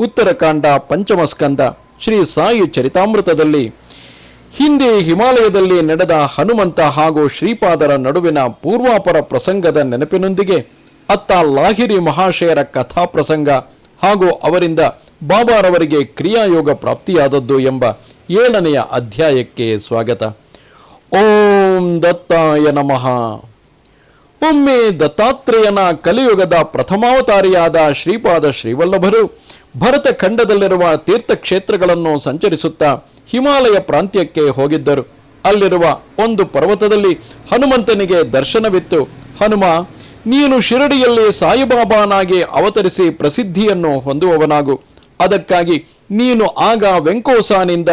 ಉತ್ತರಕಾಂಡ ಪಂಚಮ ಸ್ಕಂದ ಶ್ರೀ ಸಾಯಿ ಚರಿತಾಮೃತದಲ್ಲಿ. ಹಿಂದೆ ಹಿಮಾಲಯದಲ್ಲಿ ನಡೆದ ಹನುಮಂತ ಹಾಗೂ ಶ್ರೀಪಾದರ ನಡುವಿನ ಪೂರ್ವಾಪರ ಪ್ರಸಂಗದ ನೆನಪಿನೊಂದಿಗೆ ಅತ್ತ ಲಾಹಿರಿ ಮಹಾಶಯರ ಕಥಾ ಪ್ರಸಂಗ ಹಾಗೂ ಅವರಿಂದ ಬಾಬಾರವರಿಗೆ ಕ್ರಿಯಾಯೋಗ ಪ್ರಾಪ್ತಿಯಾದದ್ದು ಎಂಬ ಏಳನೆಯ ಅಧ್ಯಾಯಕ್ಕೆ ಸ್ವಾಗತ. ಓಂ ದತ್ತಾಯ ನಮಃ. ಒಮ್ಮೆ ದತ್ತಾತ್ರೇಯನ ಕಲಿಯುಗದ ಪ್ರಥಮಾವತಾರಿಯಾದ ಶ್ರೀಪಾದ ಶ್ರೀವಲ್ಲಭರು ಭರತ ಖಂಡದಲ್ಲಿರುವ ತೀರ್ಥಕ್ಷೇತ್ರಗಳನ್ನು ಸಂಚರಿಸುತ್ತಾ ಹಿಮಾಲಯ ಪ್ರಾಂತ್ಯಕ್ಕೆ ಹೋಗಿದ್ದರು. ಅಲ್ಲಿರುವ ಒಂದು ಪರ್ವತದಲ್ಲಿ ಹನುಮಂತನಿಗೆ ದರ್ಶನವಿತ್ತು. ಹನುಮ, ನೀನು ಶಿರಡಿಯಲ್ಲಿ ಸಾಯಿಬಾಬಾನಾಗಿ ಅವತರಿಸಿ ಪ್ರಸಿದ್ಧಿಯನ್ನು ಹೊಂದುವವನಾಗು. ಅದಕ್ಕಾಗಿ ನೀನು ಆಗ ವೆಂಕೋಸಾನಿಂದ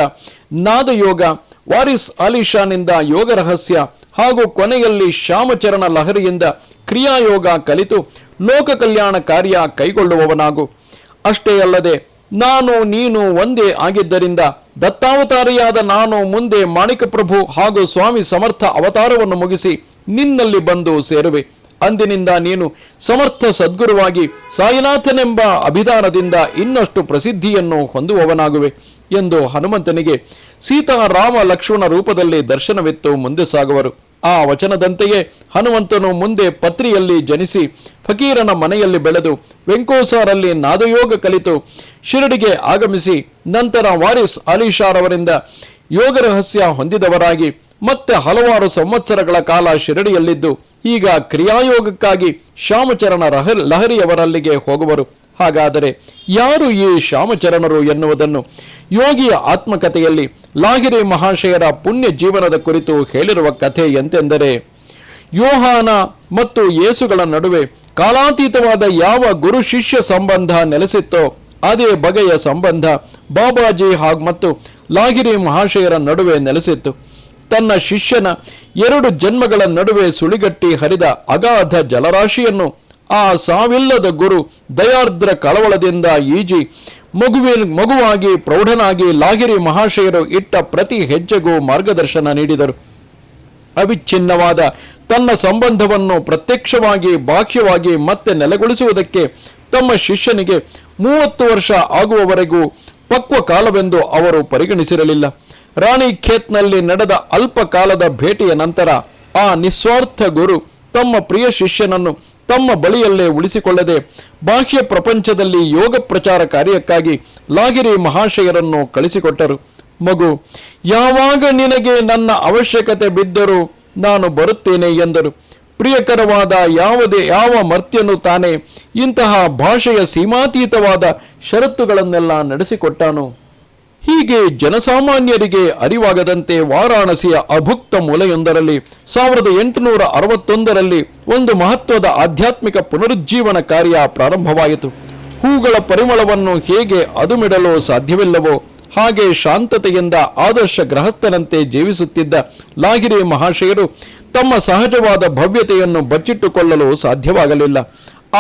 ನಾದಯೋಗ, ವಾರಿಸ್ ಅಲಿಶಾನಿಂದ ಯೋಗ ರಹಸ್ಯ ಹಾಗೂ ಕೊನೆಯಲ್ಲಿ ಶ್ಯಾಮಚರಣ ಲಹರಿಯಿಂದ ಕ್ರಿಯಾಯೋಗ ಕಲಿತು ಲೋಕ ಕಲ್ಯಾಣ ಕಾರ್ಯ ಕೈಗೊಳ್ಳುವವನಾಗು. ಅಷ್ಟೇ ಅಲ್ಲದೆ ನಾನು ನೀನು ಒಂದೇ ಆಗಿದ್ದರಿಂದ ದತ್ತಾವತಾರಿಯಾದ ನಾನು ಮುಂದೆ ಮಾಣಿಕ ಪ್ರಭು ಹಾಗೂ ಸ್ವಾಮಿ ಸಮರ್ಥ ಅವತಾರವನ್ನು ಮುಗಿಸಿ ನಿನ್ನಲ್ಲಿ ಬಂದು ಸೇರುವೆ. ಅಂದಿನಿಂದ ನೀನು ಸಮರ್ಥ ಸದ್ಗುರುವಾಗಿ ಸಾಯಿನಾಥನೆಂಬ ಅಭಿಧಾನದಿಂದ ಇನ್ನಷ್ಟು ಪ್ರಸಿದ್ಧಿಯನ್ನು ಹೊಂದುವವನಾಗುವೆ ಎಂದು ಹನುಮಂತನಿಗೆ ಸೀತಾ ರಾಮ ಲಕ್ಷ್ಮಣ ರೂಪದಲ್ಲಿ ದರ್ಶನವಿತ್ತು ಮುಂದೆ ಸಾಗುವರು. ಆ ವಚನದಂತೆಯೇ ಹನುಮಂತನು ಮುಂದೆ ಪತ್ರಿಯಲ್ಲಿ ಜನಿಸಿ ಫಕೀರನ ಮನೆಯಲ್ಲಿ ಬೆಳೆದು ವೆಂಕೋಸಾರಲ್ಲಿ ನಾದಯೋಗ ಕಲಿತು ಶಿರಡಿಗೆ ಆಗಮಿಸಿ ನಂತರ ವಾರಿಸ್ ಅಲಿಶಾರ್ ಅವರಿಂದ ಯೋಗ ರಹಸ್ಯ ಹೊಂದಿದವರಾಗಿ ಮತ್ತೆ ಹಲವಾರು ಸಂವತ್ಸರಗಳ ಕಾಲ ಶಿರಡಿಯಲ್ಲಿದ್ದು ಈಗ ಕ್ರಿಯಾಯೋಗಕ್ಕಾಗಿ ಶ್ಯಾಮಚರಣ ರಹ ಲಹರಿಯವರಲ್ಲಿಗೆ ಹೋಗುವರು. ಹಾಗಾದರೆ ಯಾರು ಈ ಶ್ಯಾಮಚರಣರು ಎನ್ನುವುದನ್ನು ಯೋಗಿಯ ಆತ್ಮಕಥೆಯಲ್ಲಿ ಲಾಹಿರಿ ಮಹಾಶಯರ ಪುಣ್ಯ ಜೀವನದ ಕುರಿತು ಹೇಳಿರುವ ಕಥೆ ಎಂತೆಂದರೆ, ಯೋಹಾನ ಮತ್ತು ಯೇಸುಗಳ ನಡುವೆ ಕಾಲಾತೀತವಾದ ಯಾವ ಗುರು ಶಿಷ್ಯ ಸಂಬಂಧ ನೆಲೆಸಿತ್ತೋ, ಅದೇ ಬಗೆಯ ಸಂಬಂಧ ಬಾಬಾಜಿ ಹಾಗೂ ಮತ್ತು ಲಾಹಿರಿ ಮಹಾಶಯರ ನಡುವೆ ನೆಲೆಸಿತ್ತು. ತನ್ನ ಶಿಷ್ಯನ ಎರಡು ಜನ್ಮಗಳ ನಡುವೆ ಸುಳಿಗಟ್ಟಿ ಹರಿದ ಅಗಾಧ ಜಲರಾಶಿಯನ್ನು ಆ ಸಾವಿಲ್ಲದ ಗುರು ದಯಾರ್ದ್ರ ಕಳವಳದಿಂದ ಈಜಿ ಮಗುವಿನ ಮಗುವಾಗಿ ಪ್ರೌಢನಾಗಿ ಲಾಗಿರಿ ಮಹಾಶಯರು ಇಟ್ಟ ಪ್ರತಿ ಹೆಜ್ಜೆಗೂ ಮಾರ್ಗದರ್ಶನ ನೀಡಿದರು. ಅವಿಚ್ಛಿನ್ನವಾದ ತನ್ನ ಸಂಬಂಧವನ್ನು ಪ್ರತ್ಯಕ್ಷವಾಗಿ, ಬಾಹ್ಯವಾಗಿ ಮತ್ತೆ ನೆಲೆಗೊಳಿಸುವುದಕ್ಕೆ ತಮ್ಮ ಶಿಷ್ಯನಿಗೆ ಮೂವತ್ತು ವರ್ಷ ಆಗುವವರೆಗೂ ಪಕ್ವ ಕಾಲವೆಂದು ಅವರು ಪರಿಗಣಿಸಿರಲಿಲ್ಲ. ರಾಣಿ ಖೇತ್ನಲ್ಲಿ ನಡೆದ ಅಲ್ಪ ಕಾಲದ ಭೇಟಿಯ ನಂತರ ಆ ನಿಸ್ವಾರ್ಥ ಗುರು ತಮ್ಮ ಪ್ರಿಯ ಶಿಷ್ಯನನ್ನು ತಮ್ಮ ಬಳಿಯಲ್ಲೇ ಉಳಿಸಿಕೊಳ್ಳದೆ ಬಾಹ್ಯ ಪ್ರಪಂಚದಲ್ಲಿ ಯೋಗ ಪ್ರಚಾರ ಕಾರ್ಯಕ್ಕಾಗಿ ಲಾಗಿರಿ ಮಹಾಶಯರನ್ನು ಕಳಿಸಿಕೊಟ್ಟರು. ಮಗು, ಯಾವಾಗ ನಿನಗೆ ನನ್ನ ಅವಶ್ಯಕತೆ ಬಿದ್ದರೂ ನಾನು ಬರುತ್ತೇನೆ ಎಂದರು. ಪ್ರಿಯಕರವಾದ ಯಾವುದೇ, ಯಾವ ಮರ್ತ್ಯನು ತಾನೇ ಇಂತಹ ಭಾಷೆಯ ಸೀಮಾತೀತವಾದ ಷರತ್ತುಗಳನ್ನೆಲ್ಲ ನಡೆಸಿಕೊಟ್ಟಾನು. ಹೀಗೆ ಜನಸಾಮಾನ್ಯರಿಗೆ ಅರಿವಾಗದಂತೆ ವಾರಾಣಸಿಯ ಅಭುಕ್ತ ಮೂಲೆಯೊಂದರಲ್ಲಿ ಸಾವಿರದ ಎಂಟುನೂರ ಅರವತ್ತೊಂದರಲ್ಲಿ ಒಂದು ಮಹತ್ವದ ಆಧ್ಯಾತ್ಮಿಕ ಪುನರುಜ್ಜೀವನ ಕಾರ್ಯ ಪ್ರಾರಂಭವಾಯಿತು. ಹೂಗಳ ಪರಿಮಳವನ್ನು ಹೇಗೆ ಅದುಮಿಡಲು ಸಾಧ್ಯವಿಲ್ಲವೋ ಹಾಗೆ ಶಾಂತತೆಯಿಂದ ಆದರ್ಶ ಗೃಹಸ್ಥನಂತೆ ಜೀವಿಸುತ್ತಿದ್ದ ಲಾಹಿರಿ ಮಹಾಶಯರು ತಮ್ಮ ಸಹಜವಾದ ಭವ್ಯತೆಯನ್ನು ಬಚ್ಚಿಟ್ಟುಕೊಳ್ಳಲು ಸಾಧ್ಯವಾಗಲಿಲ್ಲ.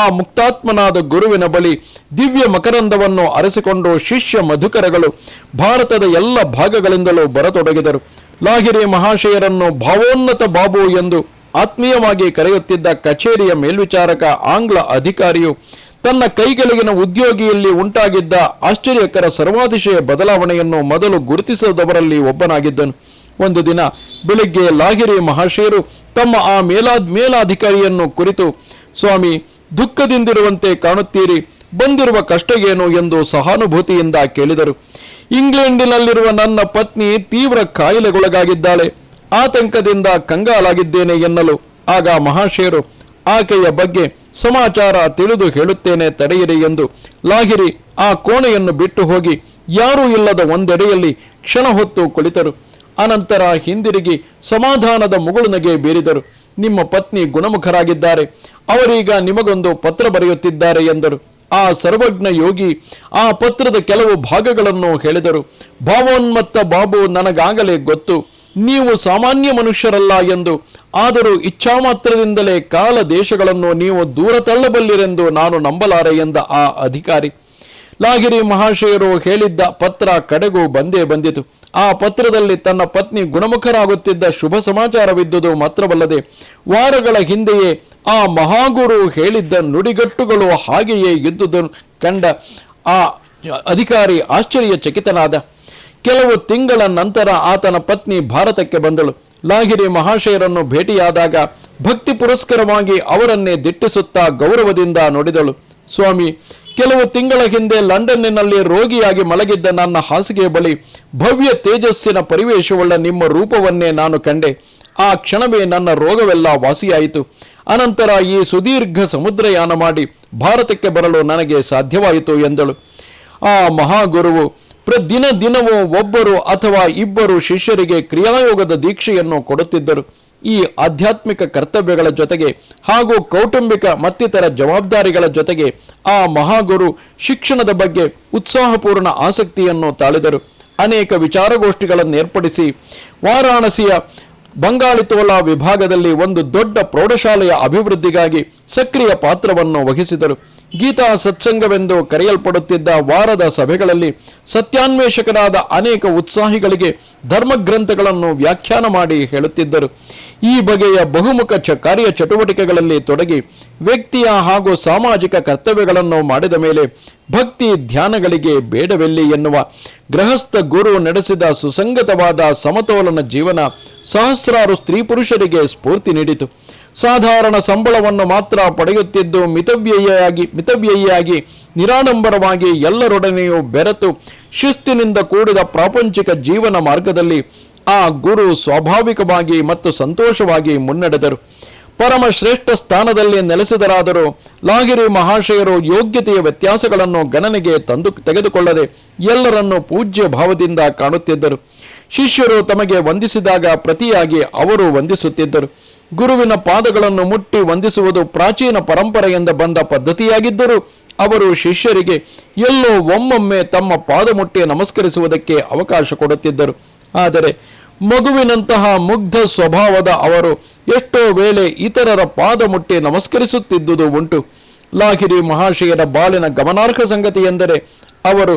ಆ ಮುಕ್ತಾತ್ಮನಾದ ಗುರುವಿನ ಬಳಿ ದಿವ್ಯ ಮಕರಂದವನ್ನು ಅರಸಿಕೊಂಡು ಶಿಷ್ಯ ಮಧುಕರಗಳು ಭಾರತದ ಎಲ್ಲ ಭಾಗಗಳಿಂದಲೂ ಬರತೊಡಗಿದರು. ಲಾಹಿರಿ ಮಹಾಶಯರನ್ನು ಭಾವೋನ್ನತ ಬಾಬು ಎಂದು ಆತ್ಮೀಯವಾಗಿ ಕರೆಯುತ್ತಿದ್ದ ಕಚೇರಿಯ ಮೇಲ್ವಿಚಾರಕ ಆಂಗ್ಲ ಅಧಿಕಾರಿಯು ತನ್ನ ಕೈಗಳಿಗಿನ ಉದ್ಯೋಗಿಯಲ್ಲಿ ಉಂಟಾಗಿದ್ದ ಆಶ್ಚರ್ಯಕರ ಸರ್ವಾತಿಶಯ ಬದಲಾವಣೆಯನ್ನು ಮೊದಲು ಗುರುತಿಸದವರಲ್ಲಿ ಒಬ್ಬನಾಗಿದ್ದನು. ಒಂದು ದಿನ ಬೆಳಿಗ್ಗೆ ಲಾಹಿರಿ ಮಹಾಶಯರು ತಮ್ಮ ಆ ಮೇಲಾ ಮೇಲಾಧಿಕಾರಿಯನ್ನು ಕುರಿತು, ಸ್ವಾಮಿ ದುಃಖದಿಂದಿರುವಂತೆ ಕಾಣುತ್ತೀರಿ. ಬಂದಿರುವ ಕಷ್ಟ ಏನು ಎಂದು ಸಹಾನುಭೂತಿಯಿಂದ ಕೇಳಿದರು. ಇಂಗ್ಲೆಂಡಿನಲ್ಲಿರುವ ನನ್ನ ಪತ್ನಿ ತೀವ್ರ ಕಾಯಿಲೆಗೊಳಗಾಗಿದ್ದಾಳೆ. ಆತಂಕದಿಂದ ಕಂಗಾಲಾಗಿದ್ದೇನೆ ಎನ್ನಲು ಆಗ ಮಹಾಶೇರು ಆಕೆಯ ಬಗ್ಗೆ ಸಮಾಚಾರ ತಿಳಿದು ಹೇಳುತ್ತೇನೆ ತಡೆಯಿರಿ ಎಂದು ಲಾಹಿರಿ ಆ ಕೋಣೆಯನ್ನು ಬಿಟ್ಟು ಹೋಗಿ ಯಾರೂ ಇಲ್ಲದ ಒಂದೆಡೆಯಲ್ಲಿ ಕ್ಷಣ ಹೊತ್ತು ಕುಳಿತರು. ಅನಂತರ ಹಿಂದಿರುಗಿ ಸಮಾಧಾನದ ಮುಗುಳುನಗೆ ಬೀರಿದರು. ನಿಮ್ಮ ಪತ್ನಿ ಗುಣಮುಖರಾಗಿದ್ದಾರೆ. ಅವರೀಗ ನಿಮಗೊಂದು ಪತ್ರ ಬರೆಯುತ್ತಿದ್ದಾರೆ ಎಂದರು. ಆ ಸರ್ವಜ್ಞ ಯೋಗಿ ಆ ಪತ್ರದ ಕೆಲವು ಭಾಗಗಳನ್ನು ಹೇಳಿದರು. ಭಾವೋನ್ಮತ್ತ ಬಾಬು ನನಗಾಗಲೇ ಗೊತ್ತು. ನೀವು ಸಾಮಾನ್ಯ ಮನುಷ್ಯರಲ್ಲ ಎಂದು. ಆದರೂ ಇಚ್ಛಾಮಾತ್ರದಿಂದಲೇ ಕಾಲ ದೇಶಗಳನ್ನು ನೀವು ದೂರ ತಳ್ಳಬಲ್ಲಿರೆಂದು ನಾನು ನಂಬಲಾರೆ ಎಂದ ಆ ಅಧಿಕಾರಿ. ಲಾಗಿರಿ ಮಹಾಶಯರು ಹೇಳಿದ್ದ ಪತ್ರ ಕಡೆಗೂ ಬಂದೇ ಬಂದಿತು. ಆ ಪತ್ರದಲ್ಲಿ ತನ್ನ ಪತ್ನಿ ಗುಣಮುಖರಾಗುತ್ತಿದ್ದ ಶುಭ ಸಮಾಚಾರವಿದ್ದುದು ಮಾತ್ರವಲ್ಲದೆ ವಾರಗಳ ಹಿಂದೆಯೇ ಆ ಮಹಾಗುರು ಹೇಳಿದ್ದ ನುಡಿಗಟ್ಟುಗಳು ಹಾಗೆಯೇ ಇದ್ದುದನ್ನು ಕಂಡ ಆ ಅಧಿಕಾರಿ ಆಶ್ಚರ್ಯಚಕಿತನಾದ. ಕೆಲವು ತಿಂಗಳ ನಂತರ ಆತನ ಪತ್ನಿ ಭಾರತಕ್ಕೆ ಬಂದಳು. ಲಾಹಿರಿ ಮಹಾಶಯರನ್ನು ಭೇಟಿಯಾದಾಗ ಭಕ್ತಿ ಪುರಸ್ಕರವಾಗಿ ಅವರನ್ನೇ ದಿಟ್ಟಿಸುತ್ತಾ ಗೌರವದಿಂದ ನೋಡಿದಳು. ಸ್ವಾಮಿ, ಕೆಲವು ತಿಂಗಳ ಹಿಂದೆ ಲಂಡನ್ನಿನಲ್ಲಿ ರೋಗಿಯಾಗಿ ಮಲಗಿದ್ದ ನನ್ನ ಹಾಸಿಗೆಯ ಬಳಿ ಭವ್ಯ ತೇಜಸ್ಸಿನ ಪರಿವೇಶವುಳ್ಳ ನಿಮ್ಮ ರೂಪವನ್ನೇ ನಾನು ಕಂಡೆ. ಆ ಕ್ಷಣವೇ ನನ್ನ ರೋಗವೆಲ್ಲ ವಾಸಿಯಾಯಿತು. ಅನಂತರ ಈ ಸುದೀರ್ಘ ಸಮುದ್ರಯಾನ ಮಾಡಿ ಭಾರತಕ್ಕೆ ಬರಲು ನನಗೆ ಸಾಧ್ಯವಾಯಿತು ಎಂದಳು. ಆ ಮಹಾಗುರುವು ಪ್ರದಿನ ದಿನವೂ ಒಬ್ಬರು ಅಥವಾ ಇಬ್ಬರು ಶಿಷ್ಯರಿಗೆ ಕ್ರಿಯಾಯೋಗದ ದೀಕ್ಷೆಯನ್ನು ಕೊಡುತ್ತಿದ್ದರು. ಈ ಆಧ್ಯಾತ್ಮಿಕ ಕರ್ತವ್ಯಗಳ ಜೊತೆಗೆ ಹಾಗೂ ಕೌಟುಂಬಿಕ ಮತ್ತಿತರ ಜವಾಬ್ದಾರಿಗಳ ಜೊತೆಗೆ ಆ ಮಹಾಗುರು ಶಿಕ್ಷಣದ ಬಗ್ಗೆ ಉತ್ಸಾಹಪೂರ್ಣ ಆಸಕ್ತಿಯನ್ನು ತಾಳಿದರು. ಅನೇಕ ವಿಚಾರಗೋಷ್ಠಿಗಳನ್ನು ಏರ್ಪಡಿಸಿ ವಾರಾಣಸಿಯ ಬಂಗಾಳಿತೋಲಾ ವಿಭಾಗದಲ್ಲಿ ಒಂದು ದೊಡ್ಡ ಪ್ರೌಢಶಾಲೆಯ ಅಭಿವೃದ್ಧಿಗಾಗಿ ಸಕ್ರಿಯ ಪಾತ್ರವನ್ನು ವಹಿಸಿದರು. ಗೀತಾ ಸತ್ಸಂಗವೆಂದು ಕರೆಯಲ್ಪಡುತ್ತಿದ್ದ ವಾರದ ಸಭೆಗಳಲ್ಲಿ ಸತ್ಯಾನ್ವೇಷಕರಾದ ಅನೇಕ ಉತ್ಸಾಹಿಗಳಿಗೆ ಧರ್ಮಗ್ರಂಥಗಳನ್ನು ವ್ಯಾಖ್ಯಾನ ಮಾಡಿ ಹೇಳುತ್ತಿದ್ದರು. ಈ ಬಗೆಯ ಬಹುಮುಖ ಚ ಕಾರ್ಯ ಚಟುವಟಿಕೆಗಳಲ್ಲಿ ತೊಡಗಿ ವ್ಯಕ್ತಿಯ ಹಾಗೂ ಸಾಮಾಜಿಕ ಕರ್ತವ್ಯಗಳನ್ನು ಮಾಡಿದ ಮೇಲೆ ಭಕ್ತಿ ಧ್ಯಾನಗಳಿಗೆ ಬೇಡವೆಲ್ಲಿ ಎನ್ನುವ ಗೃಹಸ್ಥ ಗುರು ನಡೆಸಿದ ಸುಸಂಗತವಾದ ಸಮತೋಲನ ಜೀವನ ಸಹಸ್ರಾರು ಸ್ತ್ರೀ ಪುರುಷರಿಗೆ ಸ್ಫೂರ್ತಿ ನೀಡಿತು. ಸಾಧಾರಣ ಸಂಬಳವನ್ನು ಮಾತ್ರ ಪಡೆಯುತ್ತಿದ್ದು ಮಿತವ್ಯಯಾಗಿ ಮಿತವ್ಯಯಿಯಾಗಿ ನಿರಾಡಂಬರವಾಗಿ ಎಲ್ಲರೊಡನೆಯೂ ಬೆರೆತು ಶಿಸ್ತಿನಿಂದ ಕೂಡಿದ ಪ್ರಾಪಂಚಿಕ ಜೀವನ ಮಾರ್ಗದಲ್ಲಿ ಆ ಗುರು ಸ್ವಾಭಾವಿಕವಾಗಿ ಮತ್ತು ಸಂತೋಷವಾಗಿ ಮುನ್ನಡೆದರು. ಪರಮ ಶ್ರೇಷ್ಠ ಸ್ಥಾನದಲ್ಲಿ ನೆಲೆಸಿದರಾದರೂ ಲಾಗಿರಿ ಮಹಾಶಯರು ಯೋಗ್ಯತೆಯ ವ್ಯತ್ಯಾಸಗಳನ್ನು ಗಣನೆಗೆ ತಂದು ತೆಗೆದುಕೊಳ್ಳದೆ ಎಲ್ಲರನ್ನೂ ಪೂಜ್ಯ ಭಾವದಿಂದ ಕಾಣುತ್ತಿದ್ದರು. ಶಿಷ್ಯರು ತಮಗೆ ವಂದಿಸಿದಾಗ ಪ್ರತಿಯಾಗಿ ಅವರು ವಂದಿಸುತ್ತಿದ್ದರು. ಗುರುವಿನ ಪಾದಗಳನ್ನು ಮುಟ್ಟಿ ವಂದಿಸುವುದು ಪ್ರಾಚೀನ ಪರಂಪರೆಯಿಂದ ಬಂದ ಪದ್ಧತಿಯಾಗಿದ್ದರೂ ಅವರು ಶಿಷ್ಯರಿಗೆ ಎಲ್ಲೋ ಒಮ್ಮೊಮ್ಮೆ ತಮ್ಮ ಪಾದ ಮುಟ್ಟಿ ನಮಸ್ಕರಿಸುವುದಕ್ಕೆ ಅವಕಾಶ ಕೊಡುತ್ತಿದ್ದರು. ಆದರೆ ಮಗುವಿನಂತಹ ಮುಗ್ಧ ಸ್ವಭಾವದ ಅವರು ಎಷ್ಟೋ ವೇಳೆ ಇತರರ ಪಾದ ಮುಟ್ಟಿ ನಮಸ್ಕರಿಸುತ್ತಿದ್ದುದು ಉಂಟು. ಲಾಹಿರಿ ಮಹಾಶಯರ ಬಾಳಿನ ಗಮನಾರ್ಹ ಸಂಗತಿ ಎಂದರೆ ಅವರು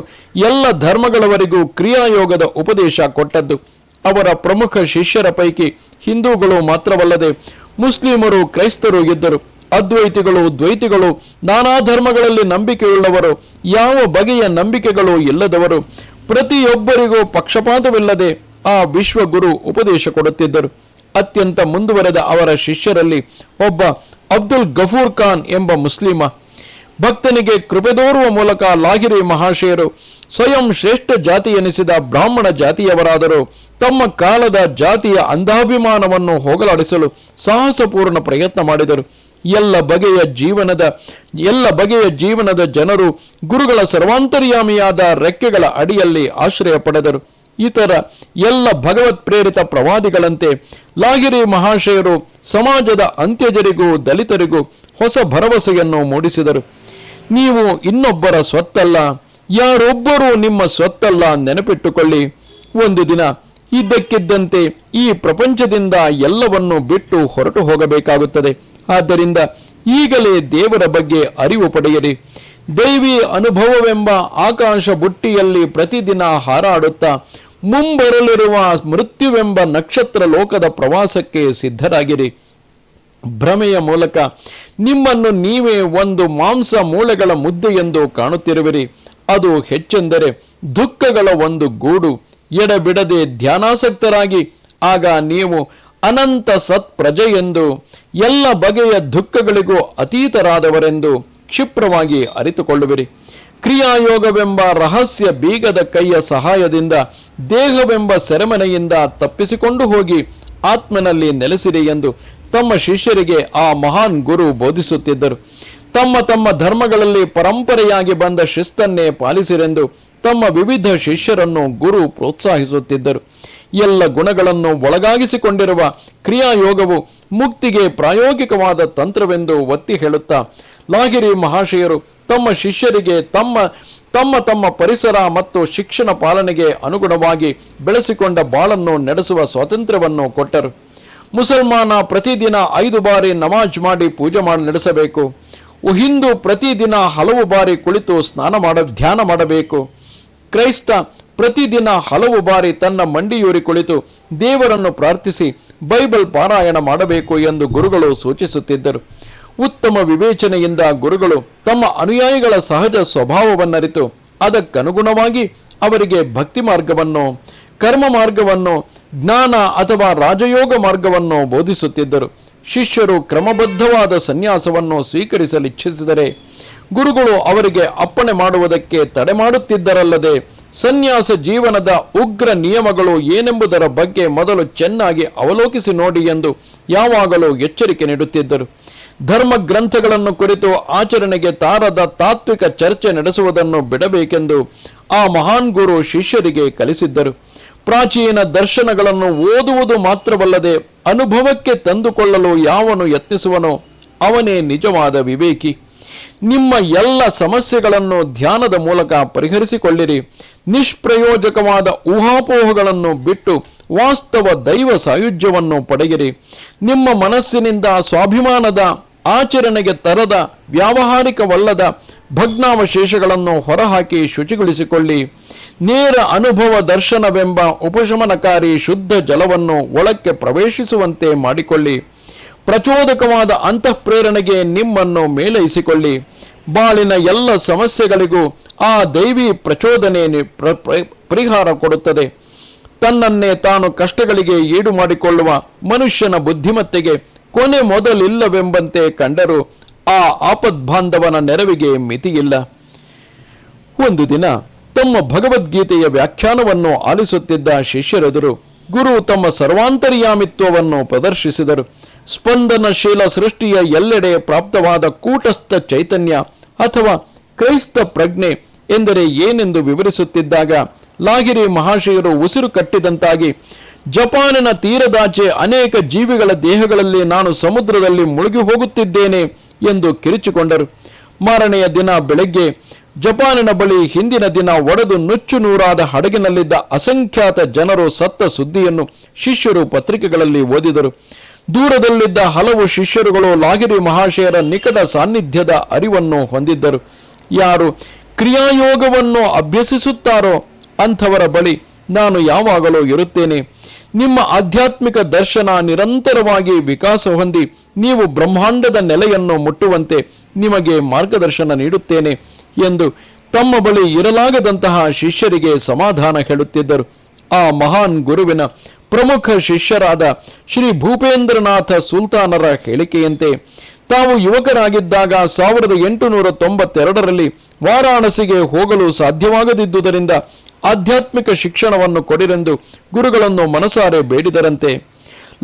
ಎಲ್ಲ ಧರ್ಮಗಳವರಿಗೂ ಕ್ರಿಯಾಯೋಗದ ಉಪದೇಶ ಕೊಟ್ಟದ್ದು. ಅವರ ಪ್ರಮುಖ ಶಿಷ್ಯರ ಪೈಕಿ ಹಿಂದೂಗಳು ಮಾತ್ರವಲ್ಲದೆ ಮುಸ್ಲಿಮರು, ಕ್ರೈಸ್ತರು ಇದ್ದರು. ಅದ್ವೈತಿಗಳು, ದ್ವೈತಿಗಳು, ನಾನಾ ಧರ್ಮಗಳಲ್ಲಿ ನಂಬಿಕೆಯುಳ್ಳವರು, ಯಾವ ಬಗೆಯ ನಂಬಿಕೆಗಳು ಇಲ್ಲದವರು, ಪ್ರತಿಯೊಬ್ಬರಿಗೂ ಪಕ್ಷಪಾತವಿಲ್ಲದೆ ಆ ವಿಶ್ವಗುರು ಉಪದೇಶ ಕೊಡುತ್ತಿದ್ದರು. ಅತ್ಯಂತ ಮುಂದುವರೆದ ಅವರ ಶಿಷ್ಯರಲ್ಲಿ ಒಬ್ಬ ಅಬ್ದುಲ್ ಗಫೂರ್ ಖಾನ್ ಎಂಬ ಮುಸ್ಲಿಮ. ಭಕ್ತನಿಗೆ ಕೃಪೆ ತೋರುವ ಮೂಲಕ ಲಾಹಿರಿ ಮಹಾಶಯರು ಸ್ವಯಂ ಶ್ರೇಷ್ಠ ಜಾತಿ ಎನಿಸಿದ ಬ್ರಾಹ್ಮಣ ಜಾತಿಯವರಾದರೂ. ತಮ್ಮ ಕಾಲದ ಜಾತಿಯ ಅಂಧಾಭಿಮಾನವನ್ನು ಹೋಗಲಾಡಿಸಲು ಸಾಹಸಪೂರ್ಣ ಪ್ರಯತ್ನ ಮಾಡಿದರು. ಎಲ್ಲ ಬಗೆಯ ಜೀವನದ, ಎಲ್ಲ ಬಗೆಯ ಜೀವನದ ಜನರು ಗುರುಗಳ ಸರ್ವಾಂತರ್ಯಾಮಿಯಾದ ರೆಕ್ಕೆಗಳ ಅಡಿಯಲ್ಲಿ ಆಶ್ರಯ ಪಡೆದರು. ಇತರ ಎಲ್ಲ ಭಗವತ್ ಪ್ರೇರಿತ ಪ್ರವಾದಿಗಳಂತೆ ಲಾಗಿರಿ ಮಹಾಶಯರು ಸಮಾಜದ ಅಂತ್ಯಜರಿಗೂ ದಲಿತರಿಗೂ ಹೊಸ ಭರವಸೆಯನ್ನು ಮೂಡಿಸಿದರು. ನೀವು ಇನ್ನೊಬ್ಬರ ಸ್ವತ್ತಲ್ಲ, ಯಾರೊಬ್ಬರೂ ನಿಮ್ಮ ಸ್ವತ್ತಲ್ಲ ನೆನಪಿಟ್ಟುಕೊಳ್ಳಿ. ಒಂದು ದಿನ ಇದ್ದಕ್ಕಿದ್ದಂತೆ ಈ ಪ್ರಪಂಚದಿಂದ ಎಲ್ಲವನ್ನು ಬಿಟ್ಟು ಹೊರಟು ಹೋಗಬೇಕಾಗುತ್ತದೆ. ಆದ್ದರಿಂದ ಈಗಲೇ ದೇವರ ಬಗ್ಗೆ ಅರಿವು ಪಡೆಯಿರಿ. ದೈವಿ ಅನುಭವವೆಂಬ ಆಕಾಶ ಬುಟ್ಟಿಯಲ್ಲಿ ಪ್ರತಿದಿನ ಹಾರಾಡುತ್ತಾ, ಮುಂಬರಲಿರುವ ಮೃತ್ಯುವೆಂಬ ನಕ್ಷತ್ರ ಲೋಕದ ಪ್ರವಾಸಕ್ಕೆ ಸಿದ್ಧರಾಗಿರಿ. ಭ್ರಮೆಯ ಮೂಲಕ ನಿಮ್ಮನ್ನು ನೀವೇ ಒಂದು ಮಾಂಸ ಮೂಳೆಗಳ ಮುದ್ದೆ ಎಂದು ಕಾಣುತ್ತಿರುವಿರಿ. ಅದು ಹೆಚ್ಚೆಂದರೆ ದುಃಖಗಳ ಒಂದು ಗೂಡು. ಎಡಬಿಡದೆ ಧ್ಯಾನಾಸಕ್ತರಾಗಿ, ಆಗ ನೀವು ಅನಂತ ಸತ್ ಪ್ರಜೆ ಎಂದು ಎಲ್ಲ ಬಗೆಯ ದುಃಖಗಳಿಗೂ ಅತೀತರಾದವರೆಂದು ಕ್ಷಿಪ್ರವಾಗಿ ಅರಿತುಕೊಳ್ಳುವಿರಿ. ಕ್ರಿಯಾಯೋಗವೆಂಬ ರಹಸ್ಯ ಬೀಗದ ಕೈಯ ಸಹಾಯದಿಂದ, ದೇಹವೆಂಬ ಸೆರೆಮನೆಯಿಂದ ತಪ್ಪಿಸಿಕೊಂಡು ಹೋಗಿ ಆತ್ಮನಲ್ಲಿ ನೆಲೆಸಿರಿ ಎಂದು ತಮ್ಮ ಶಿಷ್ಯರಿಗೆ ಆ ಮಹಾನ್ ಗುರು ಬೋಧಿಸುತ್ತಿದ್ದರು. ತಮ್ಮ ತಮ್ಮ ಧರ್ಮಗಳಲ್ಲಿ ಪರಂಪರೆಯಾಗಿ ಬಂದ ಶಿಸ್ತನ್ನೇ ಪಾಲಿಸಿರೆಂದು ತಮ್ಮ ವಿವಿಧ ಶಿಷ್ಯರನ್ನು ಗುರು ಪ್ರೋತ್ಸಾಹಿಸುತ್ತಿದ್ದರು. ಎಲ್ಲ ಗುಣಗಳನ್ನು ಒಳಗಾಗಿಸಿಕೊಂಡಿರುವ ಕ್ರಿಯಾಯೋಗವು ಮುಕ್ತಿಗೆ ಪ್ರಾಯೋಗಿಕವಾದ ತಂತ್ರವೆಂದು ಒತ್ತಿ ಹೇಳುತ್ತಾ, ಲಾಹಿರಿ ಮಹಾಶಯರು ತಮ್ಮ ಶಿಷ್ಯರಿಗೆ ತಮ್ಮ ತಮ್ಮ ತಮ್ಮ ಪರಿಸರ ಮತ್ತು ಶಿಕ್ಷಣ ಪಾಲನೆಗೆ ಅನುಗುಣವಾಗಿ ಬೆಳೆಸಿಕೊಂಡ ಬಾಳನ್ನು ನಡೆಸುವ ಸ್ವಾತಂತ್ರ್ಯವನ್ನು ಕೊಟ್ಟರು. ಮುಸಲ್ಮಾನ ಪ್ರತಿದಿನ ಐದು ಬಾರಿ ನಮಾಜ್ ಮಾಡಿ ಪೂಜೆ ಮಾಡಿ, ನಡೆಸಬೇಕು. ಹಿಂದೂ ಪ್ರತಿದಿನ ಹಲವು ಬಾರಿ ಕುಳಿತು ಸ್ನಾನ ಮಾಡ, ಧ್ಯಾನ ಮಾಡಬೇಕು. ಕ್ರೈಸ್ತ ಪ್ರತಿದಿನ ಹಲವು ಬಾರಿ ತನ್ನ ಮಂಡಿಯೂರಿ ಕುಳಿತು ದೇವರನ್ನು ಪ್ರಾರ್ಥಿಸಿ ಬೈಬಲ್ ಪಾರಾಯಣ ಮಾಡಬೇಕು ಎಂದು ಗುರುಗಳು ಸೂಚಿಸುತ್ತಿದ್ದರು. ಉತ್ತಮ ವಿವೇಚನೆಯಿಂದ ಗುರುಗಳು ತಮ್ಮ ಅನುಯಾಯಿಗಳ ಸಹಜ ಸ್ವಭಾವವನ್ನರಿತು. ಅದಕ್ಕನುಗುಣವಾಗಿ ಅವರಿಗೆ ಭಕ್ತಿ ಮಾರ್ಗವನ್ನು, ಕರ್ಮ ಮಾರ್ಗವನ್ನು, ಜ್ಞಾನ ಅಥವಾ ರಾಜಯೋಗ ಮಾರ್ಗವನ್ನು ಬೋಧಿಸುತ್ತಿದ್ದರು. ಶಿಷ್ಯರು ಕ್ರಮಬದ್ಧವಾದ ಸನ್ಯಾಸವನ್ನು ಸ್ವೀಕರಿಸಲು ಇಚ್ಛಿಸಿದರೆ ಗುರುಗಳು ಅವರಿಗೆ ಅಪ್ಪಣೆ ಮಾಡುವುದಕ್ಕೆ ತಡೆ ಮಾಡುತ್ತಿದ್ದರಲ್ಲದೆ ಸನ್ಯಾಸ ಜೀವನದ ಉಗ್ರ ನಿಯಮಗಳು ಏನೆಂಬುದರ ಬಗ್ಗೆ ಮೊದಲು ಚೆನ್ನಾಗಿ ಅವಲೋಕಿಸಿ ನೋಡಿ ಎಂದು ಯಾವಾಗಲೂ ಎಚ್ಚರಿಕೆ ನೀಡುತ್ತಿದ್ದರು. ಧರ್ಮ ಗ್ರಂಥಗಳನ್ನು ಕುರಿತು ಆಚರಣೆಗೆ ತಾರದ ತಾತ್ವಿಕ ಚರ್ಚೆ ನಡೆಸುವುದನ್ನು ಬಿಡಬೇಕೆಂದು ಆ ಮಹಾನ್ ಗುರು ಶಿಷ್ಯರಿಗೆ ಕಲಿಸಿದ್ದರು. ಪ್ರಾಚೀನ ದರ್ಶನಗಳನ್ನು ಓದುವುದು ಮಾತ್ರವಲ್ಲದೆ ಅನುಭವಕ್ಕೆ ತಂದುಕೊಳ್ಳಲು ಯಾವನು ಯತ್ನಿಸುವನೋ ಅವನೇ ನಿಜವಾದ ವಿವೇಕಿ. ನಿಮ್ಮ ಎಲ್ಲ ಸಮಸ್ಯೆಗಳನ್ನು ಧ್ಯಾನದ ಮೂಲಕ ಪರಿಹರಿಸಿಕೊಳ್ಳಿರಿ. ನಿಷ್ಪ್ರಯೋಜಕವಾದ ಊಹಾಪೋಹಗಳನ್ನು ಬಿಟ್ಟು ವಾಸ್ತವ ದೈವ ಸಾಯುಜ್ಯವನ್ನು ಪಡೆಯಿರಿ. ನಿಮ್ಮ ಮನಸ್ಸಿನಿಂದ ಸ್ವಾಭಿಮಾನದ, ಆಚರಣೆಗೆ ತರದ, ವ್ಯಾವಹಾರಿಕವಲ್ಲದ ಭಗ್ನಾವಶೇಷಗಳನ್ನು ಹೊರಹಾಕಿ ಶುಚಿಗೊಳಿಸಿಕೊಳ್ಳಿ. ನೇರ ಅನುಭವ ದರ್ಶನವೆಂಬ ಉಪಶಮನಕಾರಿ ಶುದ್ಧ ಜಲವನ್ನು ಒಳಕ್ಕೆ ಪ್ರವೇಶಿಸುವಂತೆ ಮಾಡಿಕೊಳ್ಳಿ. ಪ್ರಚೋದಕವಾದ ಅಂತಃಪ್ರೇರಣೆಗೆ ನಿಮ್ಮನ್ನು ಮೇಲೈಸಿಕೊಳ್ಳಿ. ಬಾಳಿನ ಎಲ್ಲ ಸಮಸ್ಯೆಗಳಿಗೂ ಆ ದೈವಿ ಪ್ರಚೋದನೆ ಪರಿಹಾರ ಕೊಡುತ್ತದೆ. ತನ್ನನ್ನೇ ತಾನು ಕಷ್ಟಗಳಿಗೆ ಈಡು ಮಾಡಿಕೊಳ್ಳುವ ಮನುಷ್ಯನ ಬುದ್ಧಿಮತ್ತೆಗೆ ಕೊನೆ ಮೊದಲಿಲ್ಲವೆಂಬಂತೆ ಕಂಡರೂ ಆ ಆಪದ್ಬಾಂಧವನ ನೆರವಿಗೆ ಮಿತಿಯಿಲ್ಲ. ಒಂದು ದಿನ ತಮ್ಮ ಭಗವದ್ಗೀತೆಯ ವ್ಯಾಖ್ಯಾನವನ್ನು ಆಲಿಸುತ್ತಿದ್ದ ಶಿಷ್ಯರೆದುರು ಗುರು ತಮ್ಮ ಸರ್ವಾಂತರ್ಯಾಮಿತ್ವವನ್ನು ಪ್ರದರ್ಶಿಸಿದರು. ಸ್ಪಂದನಶೀಲ ಸೃಷ್ಟಿಯ ಎಲ್ಲೆಡೆ ಪ್ರಾಪ್ತವಾದ ಕೂಟಸ್ಥ ಚೈತನ್ಯ ಅಥವಾ ಕ್ರೈಸ್ತ ಪ್ರಜ್ಞೆ ಎಂದರೆ ಏನೆಂದು ವಿವರಿಸುತ್ತಿದ್ದಾಗ ಲಾಗಿರಿ ಮಹಾಶಯರು ಉಸಿರು ಕಟ್ಟಿದಂತಾಗಿ, ಜಪಾನಿನ ತೀರದಾಚೆ ಅನೇಕ ಜೀವಿಗಳ ದೇಹಗಳಲ್ಲಿ ನಾನು ಸಮುದ್ರದಲ್ಲಿ ಮುಳುಗಿ ಹೋಗುತ್ತಿದ್ದೇನೆ ಎಂದು ಕಿರಿಚಿಕೊಂಡರು. ಮಾರನೆಯ ದಿನ ಬೆಳಗ್ಗೆ ಜಪಾನಿನ ಬಳಿ ಹಿಂದಿನ ದಿನ ಒಡೆದು ನುಚ್ಚು ನೂರಾದ ಹಡಗಿನಲ್ಲಿದ್ದ ಅಸಂಖ್ಯಾತ ಜನರು ಸತ್ತ ಸುದ್ದಿಯನ್ನು ಶಿಷ್ಯರು ಪತ್ರಿಕೆಗಳಲ್ಲಿ ಓದಿದರು. ದೂರದಲ್ಲಿದ್ದ ಹಲವು ಶಿಷ್ಯರುಗಳು ಲಾಗಿರಿ ಮಹಾಶಯರ ನಿಕಟ ಸಾನ್ನಿಧ್ಯದ ಅರಿವನ್ನು ಹೊಂದಿದ್ದರು. ಯಾರು ಕ್ರಿಯಾಯೋಗವನ್ನು ಅಭ್ಯಸಿಸುತ್ತಾರೋ ಅಂಥವರ ಬಳಿ ನಾನು ಯಾವಾಗಲೂ ಇರುತ್ತೇನೆ. ನಿಮ್ಮ ಆಧ್ಯಾತ್ಮಿಕ ದರ್ಶನ ನಿರಂತರವಾಗಿ ವಿಕಾಸ ಹೊಂದಿ ನೀವು ಬ್ರಹ್ಮಾಂಡದ ನೆಲೆಯನ್ನು ಮುಟ್ಟುವಂತೆ ನಿಮಗೆ ಮಾರ್ಗದರ್ಶನ ನೀಡುತ್ತೇನೆ ಎಂದು ತಮ್ಮ ಬಳಿ ಇರಲಾಗದಂತಹ ಶಿಷ್ಯರಿಗೆ ಸಮಾಧಾನ ಹೇಳುತ್ತಿದ್ದರು. ಆ ಮಹಾನ್ ಗುರುವಿನ ಪ್ರಮುಖ ಶಿಷ್ಯರಾದ ಶ್ರೀ ಭೂಪೇಂದ್ರನಾಥ ಸುಲ್ತಾನರ ಹೇಳಿಕೆಯಂತೆ, ತಾವು ಯುವಕರಾಗಿದ್ದಾಗ ಸಾವಿರದ ಎಂಟುನೂರ ತೊಂಬತ್ತೆರಡರಲ್ಲಿ ವಾರಾಣಸಿಗೆ ಹೋಗಲು ಸಾಧ್ಯವಾಗದಿದ್ದುದರಿಂದ ಆಧ್ಯಾತ್ಮಿಕ ಶಿಕ್ಷಣವನ್ನು ಕೊಡಿರೆಂದು ಗುರುಗಳನ್ನು ಮನಸಾರೆ ಬೇಡಿದರಂತೆ.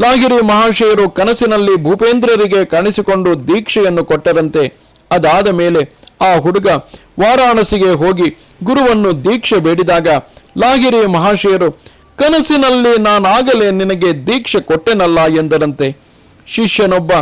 ಲಾಹಿರಿ ಮಹಾಶಯರು ಕನಸಿನಲ್ಲಿ ಭೂಪೇಂದ್ರರಿಗೆ ಕಾಣಿಸಿಕೊಂಡು ದೀಕ್ಷೆಯನ್ನು ಕೊಟ್ಟರಂತೆ. ಅದಾದ ಮೇಲೆ ಆ ಹುಡುಗ ವಾರಾಣಸಿಗೆ ಹೋಗಿ ಗುರುವನ್ನು ದೀಕ್ಷೆ ಬೇಡಿದಾಗ ಲಾಹಿರಿ ಮಹಾಶಯರು ಕನಸಿನಲ್ಲಿ ನಾನಾಗಲೇ ನಿನಗೆ ದೀಕ್ಷೆ ಕೊಟ್ಟೆನಲ್ಲ ಎಂದರಂತೆ. ಶಿಷ್ಯನೊಬ್ಬ,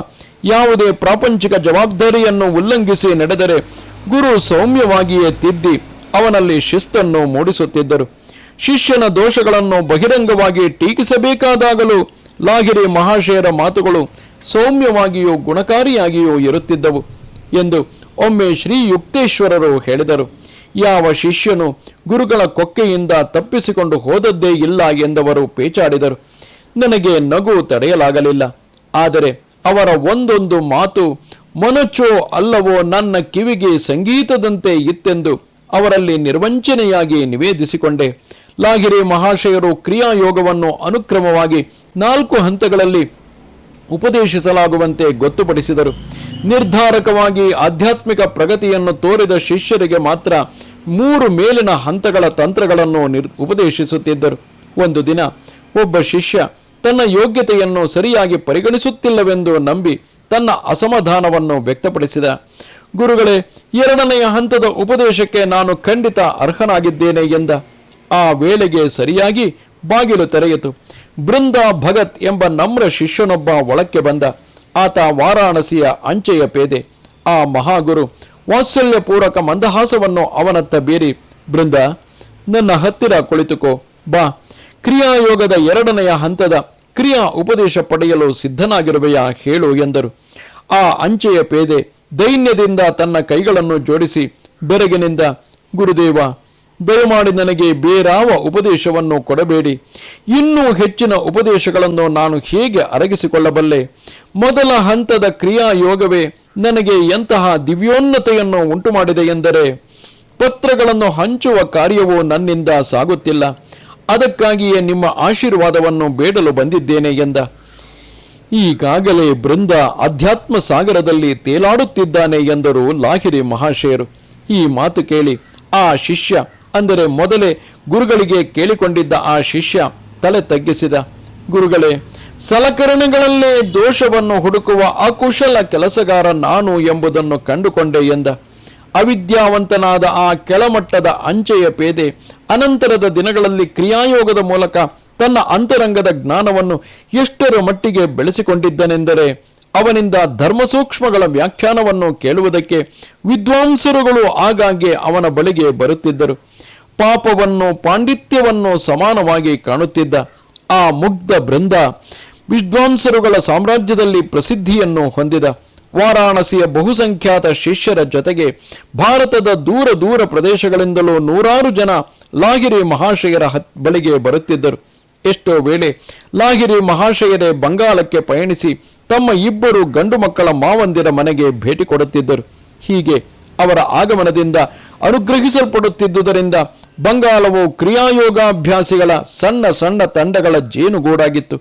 ಯಾವುದೇ ಪ್ರಾಪಂಚಿಕ ಜವಾಬ್ದಾರಿಯನ್ನು ಉಲ್ಲಂಘಿಸಿ ನಡೆದರೆ ಗುರು ಸೌಮ್ಯವಾಗಿಯೇ ತಿದ್ದಿ ಅವನಲ್ಲಿ ಶಿಸ್ತನ್ನು ಮೂಡಿಸುತ್ತಿದ್ದರು. ಶಿಷ್ಯನ ದೋಷಗಳನ್ನು ಬಹಿರಂಗವಾಗಿ ಟೀಕಿಸಬೇಕಾದಾಗಲೂ ಲಾಹಿರಿ ಮಹಾಶಯರ ಮಾತುಗಳು ಸೌಮ್ಯವಾಗಿಯೂ ಗುಣಕಾರಿಯಾಗಿಯೂ ಇರುತ್ತಿದ್ದವು ಎಂದು ಒಮ್ಮೆ ಶ್ರೀ ಯುಕ್ತೇಶ್ವರರು ಹೇಳಿದರು. ಯಾವ ಶಿಷ್ಯನು ಗುರುಗಳ ಕೊಕ್ಕೆಯಿಂದ ತಪ್ಪಿಸಿಕೊಂಡು ಹೋದದ್ದೇ ಇಲ್ಲ ಎಂದವರು ಪೇಚಾಡಿದರು. ನನಗೆ ನಗು ತಡೆಯಲಾಗಲಿಲ್ಲ. ಆದರೆ ಅವರ ಒಂದೊಂದು ಮಾತು ಮನಚೋ ಅಲ್ಲವೋ ನನ್ನ ಕಿವಿಗೆ ಸಂಗೀತದಂತೆ ಇತ್ತೆಂದು ಅವರಲ್ಲಿ ನಿರ್ವಂಚನೆಯಾಗಿ ನಿವೇದಿಸಿಕೊಂಡೆ. ಲಾಗಿರಿ ಮಹಾಶಯರು ಕ್ರಿಯಾಯೋಗವನ್ನು ಅನುಕ್ರಮವಾಗಿ ನಾಲ್ಕು ಹಂತಗಳಲ್ಲಿ ಉಪದೇಶಿಸಲಾಗುವಂತೆ ಗೊತ್ತುಪಡಿಸಿದರು. ನಿರ್ಧಾರಕವಾಗಿ ಆಧ್ಯಾತ್ಮಿಕ ಪ್ರಗತಿಯನ್ನು ತೋರಿದ ಶಿಷ್ಯರಿಗೆ ಮಾತ್ರ ಮೂರು ಮೇಲಿನ ಹಂತಗಳ ತಂತ್ರಗಳನ್ನು ನಿರ್, ಉಪದೇಶಿಸುತ್ತಿದ್ದರು. ಒಂದು ದಿನ ಒಬ್ಬ ಶಿಷ್ಯ ತನ್ನ ಯೋಗ್ಯತೆಯನ್ನು ಸರಿಯಾಗಿ ಪರಿಗಣಿಸುತ್ತಿಲ್ಲವೆಂದು ನಂಬಿ ತನ್ನ ಅಸಮಾಧಾನವನ್ನು ವ್ಯಕ್ತಪಡಿಸಿದ. ಗುರುಗಳೇ, ಎರಡನೆಯ ಹಂತದ ಉಪದೇಶಕ್ಕೆ ನಾನು ಖಂಡಿತ ಅರ್ಹನಾಗಿದ್ದೇನೆ ಎಂದ. ಆ ವೇಳೆಗೆ ಸರಿಯಾಗಿ ಬಾಗಿಲು ತೆರೆಯಿತು. ಬೃಂದ ಭಗತ್ ಎಂಬ ನಮ್ರ ಶಿಷ್ಯನೊಬ್ಬ ಒಳಕ್ಕೆ ಬಂದ. ಆತ ವಾರಾಣಸಿಯ ಅಂಚೆಯ ಪೇದೆ. ಆ ಮಹಾಗುರು ವಾತ್ಸಲ್ಯಪೂರ್ವಕ ಮಂದಹಾಸವನ್ನು ಅವನತ್ತ ಬೀರಿ, ಬೃಂದ, ನನ್ನ ಹತ್ತಿರ ಕುಳಿತುಕೋ, ಬಾ. ಕ್ರಿಯಾಯೋಗದ ಎರಡನೆಯ ಹಂತದ ಕ್ರಿಯಾ ಉಪದೇಶ ಪಡೆಯಲು ಸಿದ್ಧನಾಗಿರುವೆಯಾ ಹೇಳು ಎಂದರು. ಆ ಅಂಚೆಯ ಪೇದೆ ದೈನ್ಯದಿಂದ ತನ್ನ ಕೈಗಳನ್ನು ಜೋಡಿಸಿ, ಬೆರಗಿನಿಂದ, ಗುರುದೇವ ದಯಮಾಡಿ ನನಗೆ ಬೇರಾವ ಉಪದೇಶವನ್ನು ಕೊಡಬೇಡಿ. ಇನ್ನೂ ಹೆಚ್ಚಿನ ಉಪದೇಶಗಳನ್ನು ನಾನು ಹೇಗೆ ಅರಗಿಸಿಕೊಳ್ಳಬಲ್ಲೆ? ಮೊದಲ ಹಂತದ ಕ್ರಿಯಾ ಯೋಗವೇ ನನಗೆ ಎಂತಹ ದಿವ್ಯೋನ್ನತೆಯನ್ನು ಉಂಟು ಮಾಡಿದೆ ಎಂದರೆ, ಪತ್ರಗಳನ್ನು ಹಂಚುವ ಕಾರ್ಯವು ನನ್ನಿಂದ ಸಾಗುತ್ತಿಲ್ಲ. ಅದಕ್ಕಾಗಿಯೇ ನಿಮ್ಮ ಆಶೀರ್ವಾದವನ್ನು ಬೇಡಲು ಬಂದಿದ್ದೇನೆ ಎಂದ. ಈಗಾಗಲೇ ಬೃಂದ ಅಧ್ಯಾತ್ಮ ಸಾಗರದಲ್ಲಿ ತೇಲಾಡುತ್ತಿದ್ದಾನೆ ಎಂದರು ಲಾಹಿರಿ ಮಹಾಶಯರು. ಈ ಮಾತು ಕೇಳಿ, ಆ ಶಿಷ್ಯ ಅಂದರೆ ಮೊದಲೇ ಗುರುಗಳಿಗೆ ಕೇಳಿಕೊಂಡಿದ್ದ ಆ ಶಿಷ್ಯ ತಲೆ ತಗ್ಗಿಸಿದ, ಗುರುಗಳೇ, ಸಲಕರಣೆಗಳಲ್ಲೇ ದೋಷವನ್ನು ಹುಡುಕುವ ಅಕುಶಲ ಕೆಲಸಗಾರ ನಾನು ಎಂಬುದನ್ನು ಕಂಡುಕೊಂಡೆ ಎಂದ. ಅವಿದ್ಯಾವಂತನಾದ ಆ ಕೆಳಮಟ್ಟದ ಅಂಚೆಯ ಪೇದೆ ಅನಂತರದ ದಿನಗಳಲ್ಲಿ ಕ್ರಿಯಾಯೋಗದ ಮೂಲಕ ತನ್ನ ಅಂತರಂಗದ ಜ್ಞಾನವನ್ನು ಎಷ್ಟರ ಮಟ್ಟಿಗೆ ಬೆಳೆಸಿಕೊಂಡಿದ್ದನೆಂದರೆ ಅವನಿಂದ ಧರ್ಮಸೂಕ್ಷ್ಮಗಳ ವ್ಯಾಖ್ಯಾನವನ್ನು ಕೇಳುವುದಕ್ಕೆ ವಿದ್ವಾಂಸರುಗಳು ಆಗಾಗ್ಗೆ ಅವನ ಬಳಿಗೆ ಬರುತ್ತಿದ್ದರು. ಪಾಪವನ್ನು ಪಾಂಡಿತ್ಯವನ್ನು ಸಮಾನವಾಗಿ ಕಾಣುತ್ತಿದ್ದ ಆ ಮುಗ್ಧ ಬೃಂದ ವಿದ್ವಾಂಸರುಗಳ ಸಾಮ್ರಾಜ್ಯದಲ್ಲಿ ಪ್ರಸಿದ್ಧಿಯನ್ನು ಹೊಂದಿದ. ವಾರಾಣಸಿಯ ಬಹುಸಂಖ್ಯಾತ ಶಿಷ್ಯರ ಜೊತೆಗೆ ಭಾರತದ ದೂರ ದೂರ ಪ್ರದೇಶಗಳಿಂದಲೂ ನೂರಾರು ಜನ ಲಾಹಿರಿ ಮಹಾಶಯರ ಹತ್ ಬಳಿಗೆ ಬರುತ್ತಿದ್ದರು. ಎಷ್ಟೋ ವೇಳೆ ಲಾಹಿರಿ ಮಹಾಶಯರೇ ಬಂಗಾಳಕ್ಕೆ ಪಯಣಿಸಿ ತಮ್ಮ ಇಬ್ಬರು ಗಂಡು ಮಕ್ಕಳ ಮಾವಂದಿರ ಮನೆಗೆ ಭೇಟಿ ಕೊಡುತ್ತಿದ್ದರು. ಹೀಗೆ ಅವರ ಆಗಮನದಿಂದ ಅನುಗ್ರಹಿಸಲ್ಪಡುತ್ತಿದ್ದುದರಿಂದ ಬಂಗಾಳವು ಕ್ರಿಯಾಯೋಗಾಭ್ಯಾಸಿಗಳ ಸಣ್ಣ ಸಣ್ಣ ತಂಡಗಳ ಜೇನುಗೂಡಾಗಿತ್ತು.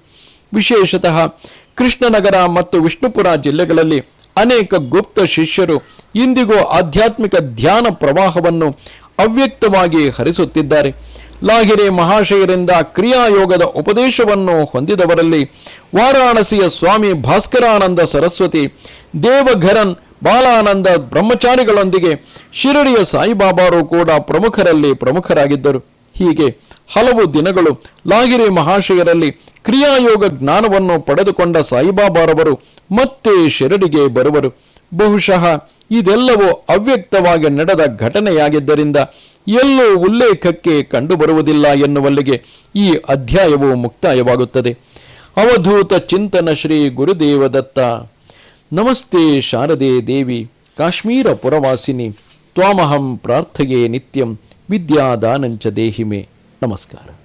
ವಿಶೇಷತಃ ಕೃಷ್ಣನಗರ ಮತ್ತು ವಿಷ್ಣುಪುರ ಜಿಲ್ಲೆಗಳಲ್ಲಿ ಅನೇಕ ಗುಪ್ತ ಶಿಷ್ಯರು ಇಂದಿಗೂ ಆಧ್ಯಾತ್ಮಿಕ ಧ್ಯಾನ ಪ್ರವಾಹವನ್ನು ಅವ್ಯಕ್ತವಾಗಿ ಹರಿಸುತ್ತಿದ್ದಾರೆ. ಲಾಹಿರೆ ಮಹಾಶಯರಿಂದ ಕ್ರಿಯಾಯೋಗದ ಉಪದೇಶವನ್ನು ಹೊಂದಿದವರಲ್ಲಿ ವಾರಾಣಸಿಯ ಸ್ವಾಮಿ ಭಾಸ್ಕರಾನಂದ ಸರಸ್ವತಿ, ದೇವಘರನ್ ಬಾಲಾನಂದ ಬ್ರಹ್ಮಚಾರಿಗಳೊಂದಿಗೆ ಶಿರಡಿಯ ಸಾಯಿಬಾಬಾರು ಕೂಡ ಪ್ರಮುಖರಲ್ಲಿ ಪ್ರಮುಖರಾಗಿದ್ದರು. ಹೀಗೆ ಹಲವು ದಿನಗಳು ಲಾಗಿರಿ ಮಹಾಶಯರಲ್ಲಿ ಕ್ರಿಯಾಯೋಗ ಜ್ಞಾನವನ್ನು ಪಡೆದುಕೊಂಡ ಸಾಯಿಬಾಬಾರವರು ಮತ್ತೆ ಶಿರಡಿಗೆ ಬರುವರು. ಬಹುಶಃ ಇದೆಲ್ಲವೂ ಅವ್ಯಕ್ತವಾಗಿ ನಡೆದ ಘಟನೆಯಾಗಿದ್ದರಿಂದ ಎಲ್ಲೂ ಉಲ್ಲೇಖಕ್ಕೆ ಕಂಡುಬರುವುದಿಲ್ಲ ಎನ್ನುವಲ್ಲಿಗೆ ಈ ಅಧ್ಯಾಯವು ಮುಕ್ತಾಯವಾಗುತ್ತದೆ. ಅವಧೂತ ಚಿಂತನ ಶ್ರೀ ಗುರುದೇವದತ್ತ. ನಮಸ್ತೆ ಶಾರದೆ ದೇವಿ, ಕಾಶ್ಮೀರ ಪುರವಾಸಿನಿ, ತ್ವಾಮಹಂ ಪ್ರಾರ್ಥಯೇ ನಿತ್ಯಂ ವಿದ್ಯಾದಾನಂಚ ದೇಹಿಮೆ. ನಮಸ್ಕಾರ.